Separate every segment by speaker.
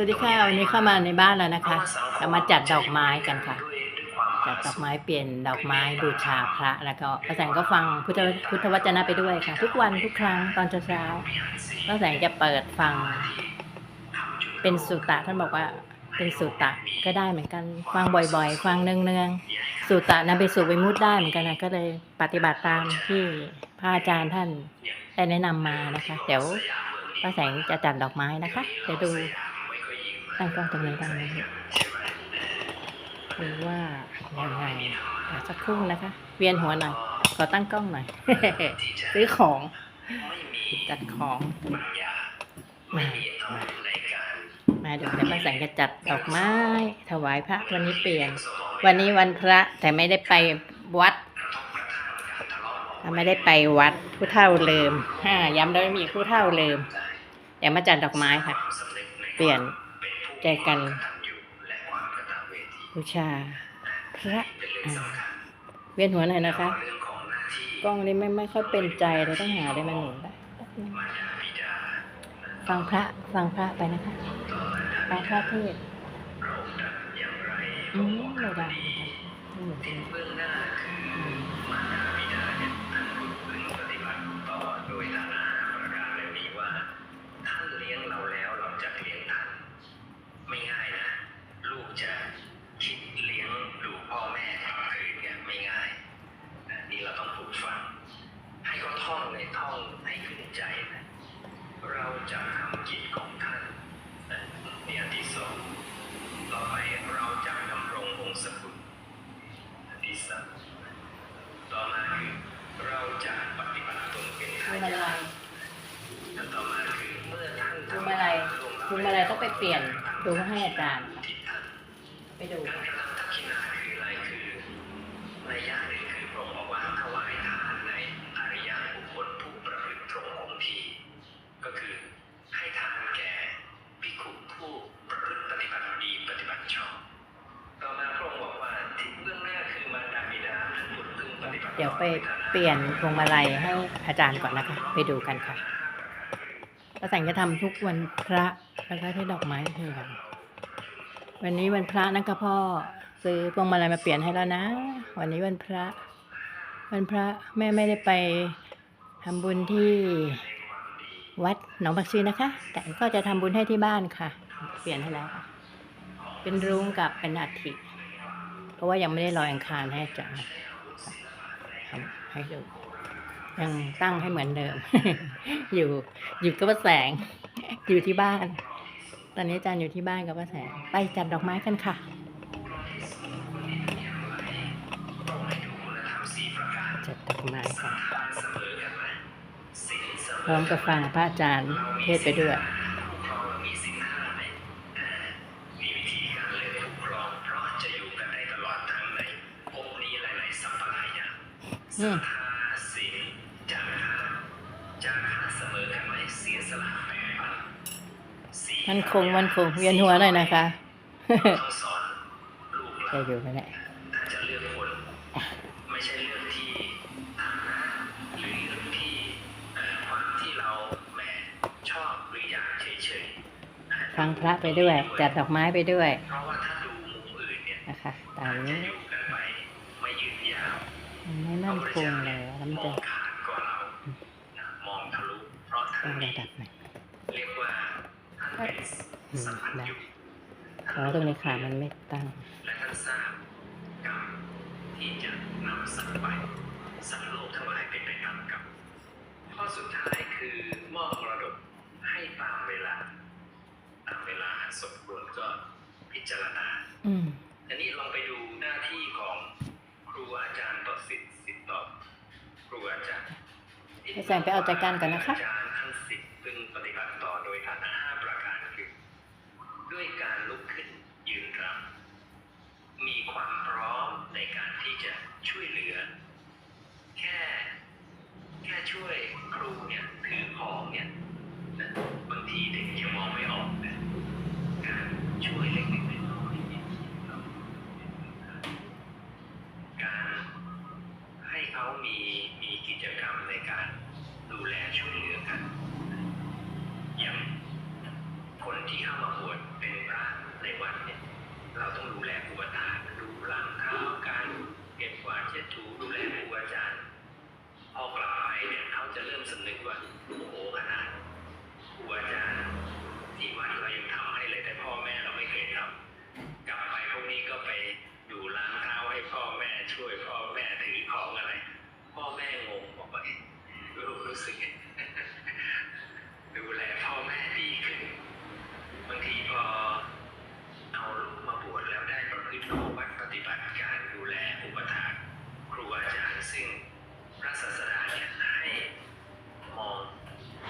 Speaker 1: วัสดีค่ะวันนี้เข้ามาในบ้านแล้วนะคะ เรามาจัดดอกไม้กันค่ะ จัดดอกไม้เปลี่ยนดอกไม้บูชาพระ แล้วก็ป้าแสงก็ฟังพุทธพุทธวจนะไปด้วยค่ะ ทุกวันทุกครั้งตอนเช้าๆป้าแสงจะเปิดฟัง เป็นสุตตะท่านบอกว่าเป็นสุตตะก็ได้เหมือนกันฟังบ่อยๆ ฟังเนืองๆสุตตะนำไปสู่วิมุตได้เหมือนกันนะก็เลยปฏิบัติตามที่พระอาจารย์ท่านได้แนะนำมานะคะ เดี๋ยวป้าแสงจะจัดดอกไม้นะคะเดี๋ยวดู ตั้งกล้องตรงนี้ตรงนี้ดูว่ายังไงเดี๋ยวสักครู่นะคะ เวียนหัวหน่อย ขอตั้งกล้องหน่อย ซื้อของ จัดของ มา มามาเดี๋ยวป้าแสงจะจัดดอกไม้ ถวายพระวันนี้เปลี่ยน วันนี้วันพระแต่ไม่ได้ไปวัดไม่ได้ไปวัดผู้เฒ่าเลิมฮ่าย้ำแล้วไม่มีผู้เฒ่าเลิมเดี๋ยวมาจัดดอกไม้ค่ะ เปลี่ยน ใจกันบูชาพระเวียนหัวหน่อยนะคะ กล้องนี้ไม่ไม่ค่อยเป็นใจเลยต้องหาได้มาหนุนได้ฟังพระฟังพระไปนะคะฟังพระเทศอืมไม่ได้ไม่เห มา
Speaker 2: ลัยายทต่อมาคือเมื่อท่าน
Speaker 1: พวงมาลัยพวงมาลัยต้องไปเปลี่ยนดูให้อาจารย์ค่ะ
Speaker 2: ทิศท่าน
Speaker 1: ไปดู
Speaker 2: การ
Speaker 1: ค่ะ
Speaker 2: ยว
Speaker 1: ไปเปลี่ยนพวงมาลัยให้อาจารย์ก่อนนะคะ ไปดูกันค่ะป้าแสงจะทำทุกวันพระแล้วก็ที่ดอกไม้เทียนวันนี้วันพระนะคะพ่อซื้อพวงมาลัยมาเปลี่ยนให้แล้วนะ วันนี้วันพระ วันพระแม่ไม่ได้ไปทำบุญที่วัดหนองผักชีนะคะ แต่ก็จะทำบุญให้ที่บ้านค่ะ เปลี่ยนให้แล้วค่ะ เป็นรุ้งกับเป็นอัฐิเพราะว่ายังไม่ได้ลอยอังคารให้อาจารย์ ให้ดูยังตั้งให้เหมือนเดิม อยู่อยู่กับป้าแสง อยู่ที่บ้าน ตอนนี้อาจารย์อยู่ที่บ้านกับป้าแสง ไปจัดดอกไม้กันค่ะจัดดอกไม้ค่ะพร้อมกับฟังพระอาจารย์เทศไปด้วย
Speaker 2: อืมทาศีลจาคะจาคะเสมอกันไหมเสียสละแบ่งปันศีล
Speaker 1: มันคงมันคงเวียนหัวหน่อยนะคะ
Speaker 2: ต้องสอนลูกเรา
Speaker 1: จะอยู่นั่นแหละ
Speaker 2: ถ้าจะเลือกคนไม่ใช่เลือกที่ฐานะหรือเลือกที่เอ่อความที่เราแหมชอบหรืออยากเฉยๆ
Speaker 1: ฟังพระไปด้วย จัดดอกไม้ไปด้วย
Speaker 2: เพราะว่าถ้าดูมุมอื่นเนี่ย
Speaker 1: นะคะตาม
Speaker 2: จะ
Speaker 1: นี้
Speaker 2: อยู่กันไปไม่ยืนยาว
Speaker 1: มัน ไม่มั่นคงเลยแล้วมันจะ
Speaker 2: ขาดกว่าเรามองทะลุเพราะ
Speaker 1: ต้องระดับหนึ่
Speaker 2: เรียกว่าท่านเป็น
Speaker 1: อืม
Speaker 2: สัมพัน
Speaker 1: ได้
Speaker 2: ธ์
Speaker 1: เพราะตรงนี้ขามันไม่ตั้ง
Speaker 2: ที่จะนำสัตว์ไปสัตว์โลกทั้งหลายเป็นไปตามกรรมข้อสุดท้ายคือมอบมรดกให้ตามเวลา ตามเวลาอันสมควรก็พิจารณา
Speaker 1: อั
Speaker 2: นนี้ลองไปดูหน้าที่ของครูอาจารย์ต่อสิทธิ ครูอาจารย์
Speaker 1: ให้แสงไปเอาใจกันก่อนนะคะ
Speaker 2: อาจารย์ท่านสิทธิ์พึงปฏิบัติต่อโดยฐานะห้าประการคือ ด้วยการลุกขึ้นยืนรำมีความพร้อมในการที่จะช่วยเหลือ แค่ แค่ช่วยครูเนี่ยถือของเนี่ยนะบางทีเด็กยังมองไม่ออกนะการช่วยเล็กู้สึกดูแลพ่อแม่ดีขึ้น บางทีพอเอาลูกมาบวชแล้วได้ประพฤติวัดปฏิบัติการดูแลอุปถัมภ์ครูอาจารย์ซึ่งพระศาสดาเนี่ยให้มอง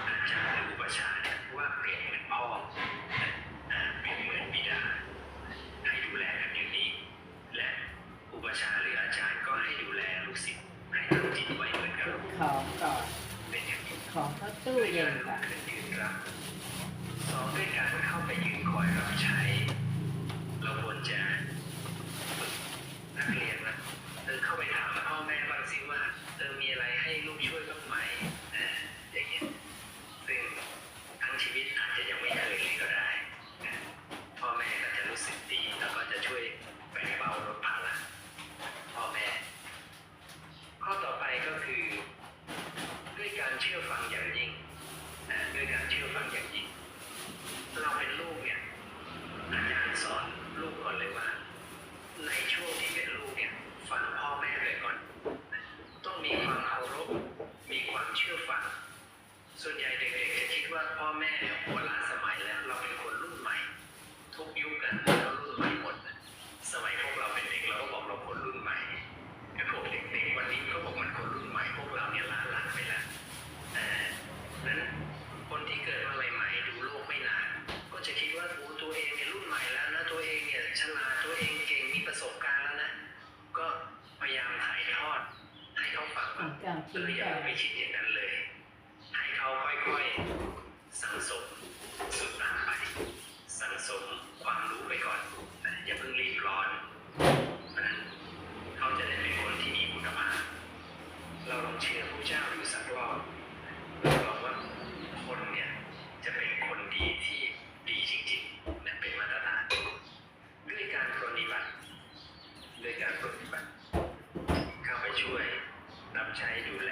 Speaker 2: อาจารย์หรืออุปชาเนี่ยว่าเปรียบเหมือนพ่อเป็นเหมือนบิดา ให้ดูแลกันอย่างนี้ และอุปชาหรืออาจารย์ก็ให้ดูแลลูกศิษย์ให้ตั้งจิตไว้เหมือนกั
Speaker 1: น ของเข้าตู้เย็นก่อน
Speaker 2: สองด้วยการเข้าไปยืนคอยรับใช้ เราควรจะนักเรียนนะเดินเข้าไป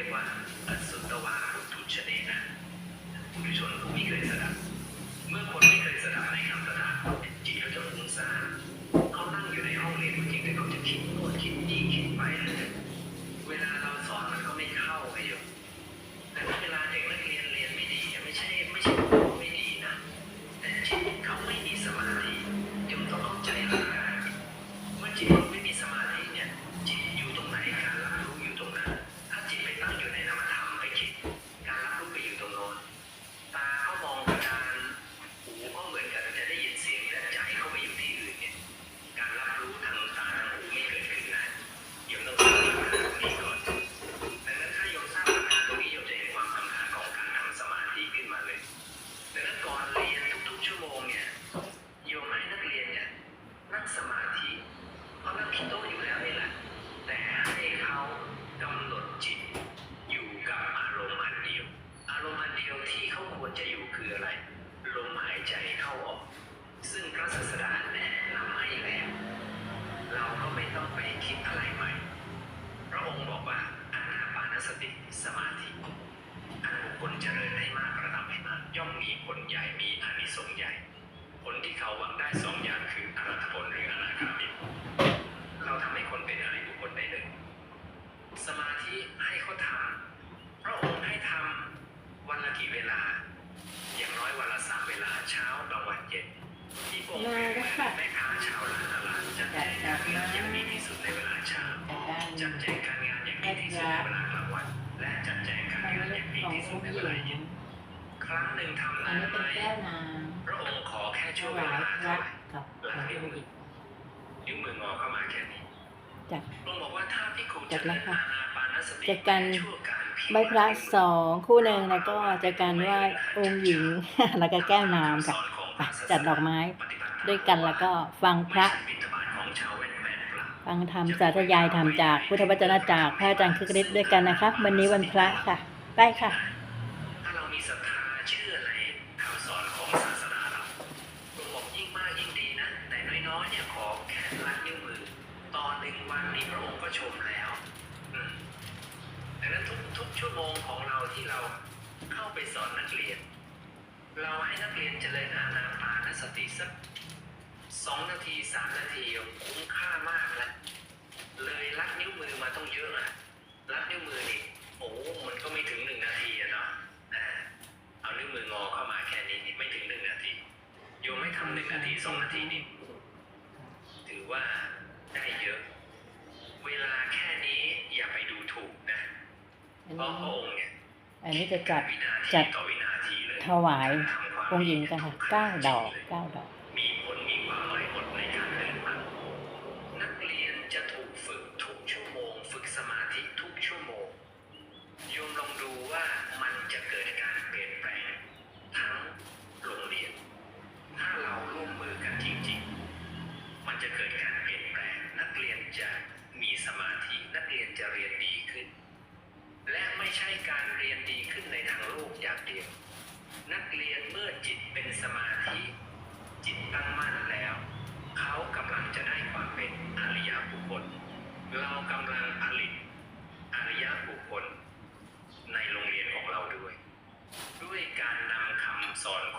Speaker 2: รียกว่าอสุตวาทุชเนนะผู้ชนผู้ไม่เคยสดับ เมื่อคนไม่เคยสดับในคำสดับจิตเขาจะฟุ้งซ่านเขานั่งอยู่ในห้องเรียนจริงแต่เขาจะคิดโน่นคิดนี่คิดไป เวลาเราสอนมันก็ไม่เข้าไปอยู่ เวลา อย่างน้อยวันละสามเวลาเช้ากลางวันเย็นที่โกงแม่แม่ค้าชาวลาตลาดจัดแจงการงานอย่างดีที่สุดในเวลาเช้า
Speaker 1: จั
Speaker 2: ดแจงการงานอย่างดีที่สุดในเวลากลางวัน และจัดแจงการงานอย่างดีที่สุดในเวลาเย็นครั้งหนึ่งทำ
Speaker 1: ห
Speaker 2: ลา
Speaker 1: ย
Speaker 2: ไหมพระองค์ขอแค่ช่วงเวลาเท่าไหร่
Speaker 1: หลังนิ้วมือ
Speaker 2: นิ้มมืองอเข้ามาแค่นี้
Speaker 1: จั
Speaker 2: ดองบอกว่าถ้าที่ครู
Speaker 1: จะเล่น
Speaker 2: อาณาปานสติ
Speaker 1: จัดการ ใบพระสองคู่หนึ่งแล้วก็จาการไหว่าองค์หญิงแล้วก็แก้วน้ำค่ะไปจัดดอกไม้ด้วยกันแล้วก็ฟังพระ ฟังธรรมสาธยายธรรมจากพุทธวจนะจากพระอาจารย์คึกฤทธิ์ด้วยกันนะคะวันนี้วันพระค่ะไปค่ะ
Speaker 2: ถ้าเรามีศรัทธาเชื่อในคำสอนของศาสนาเราพระองค์บอกยิ่งมากยิ่งดีนะแต่น้อยๆเนี่ยขอแค่ลัดนิ้วมือตอนหนึ่งวันนี้พระองค์ก็ชมแล้ว ดังนั้นทุกทุกชั่วโมงของเราที่เราเข้าไปสอนนักเรียน เราให้นักเรียนเจริญอานาปานสติสักสองนาทีสามนาทีคุ้มค่ามากแล้วเลยลัดนิ้วมือมาต้องเยอะอะลัดนิ้วมือนี่โอ้มันก็ไม่ถึงหนึ่งนาทีอะเนาะเอานิ้วมืองอเข้ามาแค่นี้นี่ไม่ถึงหนึ่งนาทีโยมไม่ทำหนึ่งนาทีสองนาทีนี่ถือว่าได้เยอะ เวลาแค่นี้อย่าไปดูถูกนะ
Speaker 1: อัน
Speaker 2: เพราะ
Speaker 1: นี้
Speaker 2: พระองค์เนี่ย
Speaker 1: อันนี้จะจัด
Speaker 2: วินาที
Speaker 1: จัด
Speaker 2: ต่อวินาทีเลย
Speaker 1: ถวายองค์หญิงกันค่ะเก้าดอกเก้าด
Speaker 2: อก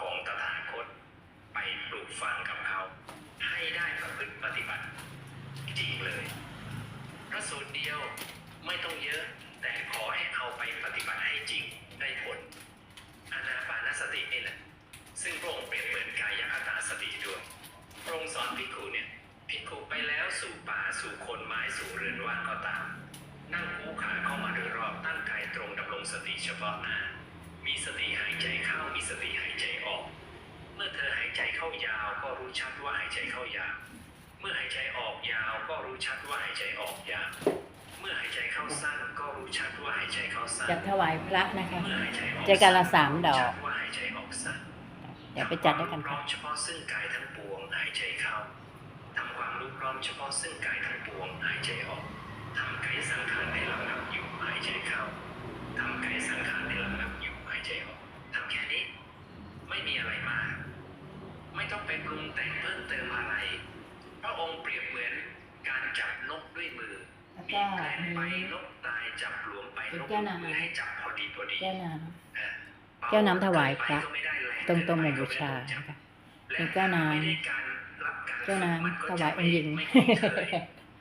Speaker 2: ของตถาคต ไปปลูกฝังกับเขา ให้ได้ประพฤติปฏิบัติจริงเลย พระสูตรเดียวไม่ต้องเยอะ แต่ขอให้เอาไปปฏิบัติให้จริงได้ผลอานาปานสตินี่แหละ ซึ่งพระองค์เปรียบเหมือนกายคตาสติด้วยพระองค์สอนภิกขุเนี่ยภิกขุไปแล้วสู่ป่าสู่คนไม้สู่เรือนว่างก็ตาม นั่งคู่ขาเข้ามาโดยรอบตั้งกายตรงดำรงสติเฉพาะหน้ามีสติหายใจเข้ามีสติหาย มื่อเธอหายใจเข้ายาวก็รู้ชัดว่าหายใจเข้ายาว เมื่อหายใจออกยาวก็รู้ชัดว่าหายใจออกยาว เมื่อหายใจเข้าสั้นก็รู้ชัดว่าหายใจเข้าสั้น
Speaker 1: จัดถวายพระนะคะ
Speaker 2: เมื่อหายใจออก
Speaker 1: เจอกันละสามดอก
Speaker 2: ชัว่าหายใจออกสั้น
Speaker 1: เดี๋ยวไปจัดด้วยกัน
Speaker 2: พร้
Speaker 1: ค่ะ
Speaker 2: อมเฉพาะซึ่งกายทั้งปวงหายใจเข้าทำความรู้พร้อมเฉพาะซึ่งกายทั้งปวงหายใจออกทำกายสังขารให้ลำดับอยู่หายใจเข้าทำกายสังขารให้ลำดับ นกตายจับหลวมไป
Speaker 1: เป็น
Speaker 2: นก
Speaker 1: แก้วน้ำ
Speaker 2: มือให้จับพอดีพอดี
Speaker 1: แก้วน้
Speaker 2: อะ
Speaker 1: แก้วน้ำถวายพระ
Speaker 2: ก็ไม่ได้แรงำ
Speaker 1: ตรงตรงหมู่บูชานะคะมีแก้วน้ำ
Speaker 2: ไม่ได้การรับการ
Speaker 1: แก้วน้
Speaker 2: มันำ
Speaker 1: ถ
Speaker 2: ก็
Speaker 1: วายองค์หญิง
Speaker 2: ไม่คุ้นเคย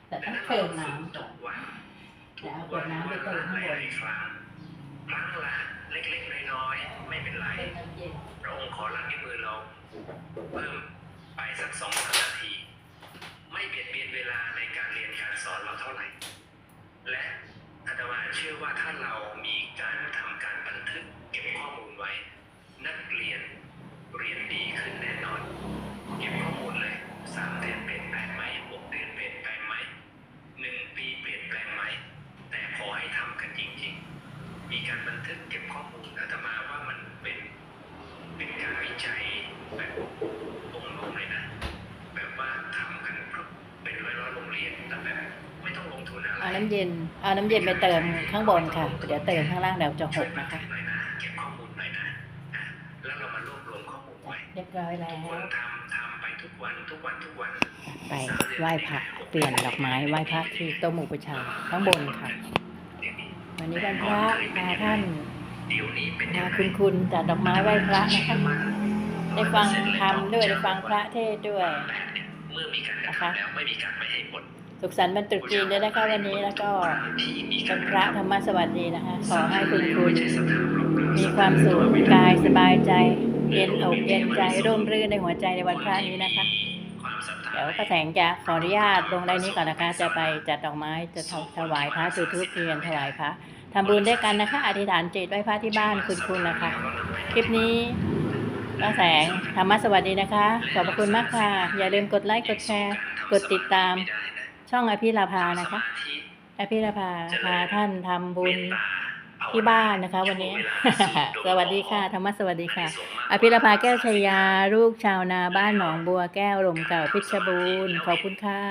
Speaker 1: แต่
Speaker 2: ดั
Speaker 1: ต้อง
Speaker 2: นั้น
Speaker 1: เติม
Speaker 2: รา
Speaker 1: น้ำ
Speaker 2: ฝึ
Speaker 1: ก่อกน
Speaker 2: ทุวัน
Speaker 1: เดี๋ยวเอาขวดน้ำไปเติมข้างบน
Speaker 2: หลายๆครั้งครั้งละเล็กๆน้อยๆไม่เป็นไร
Speaker 1: เป็นน้ำเย็น
Speaker 2: พระองค์ขอรัดนิ้วมือเราเพิ่มไปสักสองสามนาที ไม่เบียดเบียนเวลาในการเรียนการสอนเราเท่าไหร่ และอาตมาเชื่อว่าถ้าเรามีการทำการบันทึกเก็บข้อมูลไว้ นักเรียนเรียนดีขึ้นแน่นอน เก็บข้อมูลเลยสามเดือนเปลี่ยนแปลงไหมหกเดือนเปลี่ยนแปลงไหมหนึ่งปีเปลี่ยนแปลงไหมแต่ขอให้ทำกันจริง ๆ มีการบันทึกเก็บข้อมูลอาตมาว่ามันเป็น เป็นการวิจัยแบบองค์ลงเลยนะ แบบว่าทำกันครบเป็นร้อยร้อยๆโรงเรียนแต่แบบไม่ต้องลงทุนอะไร
Speaker 1: เอาน้ำเย็นเอาน้ำเย็นไปเติมข้างบนค่ะ เดี๋ยวเติมข้างล่างเดี๋ยวจะหก
Speaker 2: นะ
Speaker 1: คะ
Speaker 2: เก็บข้อมูลหน่อยนะอะแล้วเรามารวบรวมข้อมูลไว้
Speaker 1: เรียบร้อยแล้ว
Speaker 2: คนทำไปทุกวันทุกวันทุกวัน
Speaker 1: ไปไหว้พระเปลี่ยนดอกไม้ไหว้พระที่โต๊ะหมู่บูชาข้างบนค่ะ
Speaker 2: วัน
Speaker 1: นี้วันพระพาท่าน
Speaker 2: เดี๋ยวนี้เป็น
Speaker 1: พาคุณคุณจัดดอกไม้ไหว้พระนะคะได้ฟังธรรมด้วยได้ฟังพระเทศด้วย
Speaker 2: เมื่อมีการกระ
Speaker 1: สุขสันต์บรรตรุษจีนด้วยนะคะวันนี้แล้วก็
Speaker 2: ที่มีกา
Speaker 1: เป็นพระธรรมสวัสดีนะคะ ขอให้คุณคุณ
Speaker 2: มี
Speaker 1: ความสุขกายสบายใจ เย็นอกเย็นใจร่มรื่นในหัวใจในวันพระนี้นะคะเดี๋ยวป้าแสงจะขออนุญาตลงได้นี้ก่อนนะคะ จะไปจัดดอกไม้จะถวายพระจุดธูปเทียนถวายพระทำบุญด้วยกันนะคะ อธิษฐานจิตไว้พระที่บ้านคุณคุณนะคะ คลิปนี้ป้าแสงธรรมะสวัสดีนะคะ ขอบพระคุณมากค่ะ อย่าลืมกดไลค์กดแชร์ กดติดตาม ช่องอภิราภานะคะ อภิราภาพาท่านทำบุญที่บ้านนะคะ วันนี้ สวัสดีค่ะ ธรรมะสวัสดีค่ะ อภิราภาแก้วชยา ลูกชาวนาบ้านหนองบัวแก้วลมเก่าเพชรบูรณ์ขอบคุณค่ะ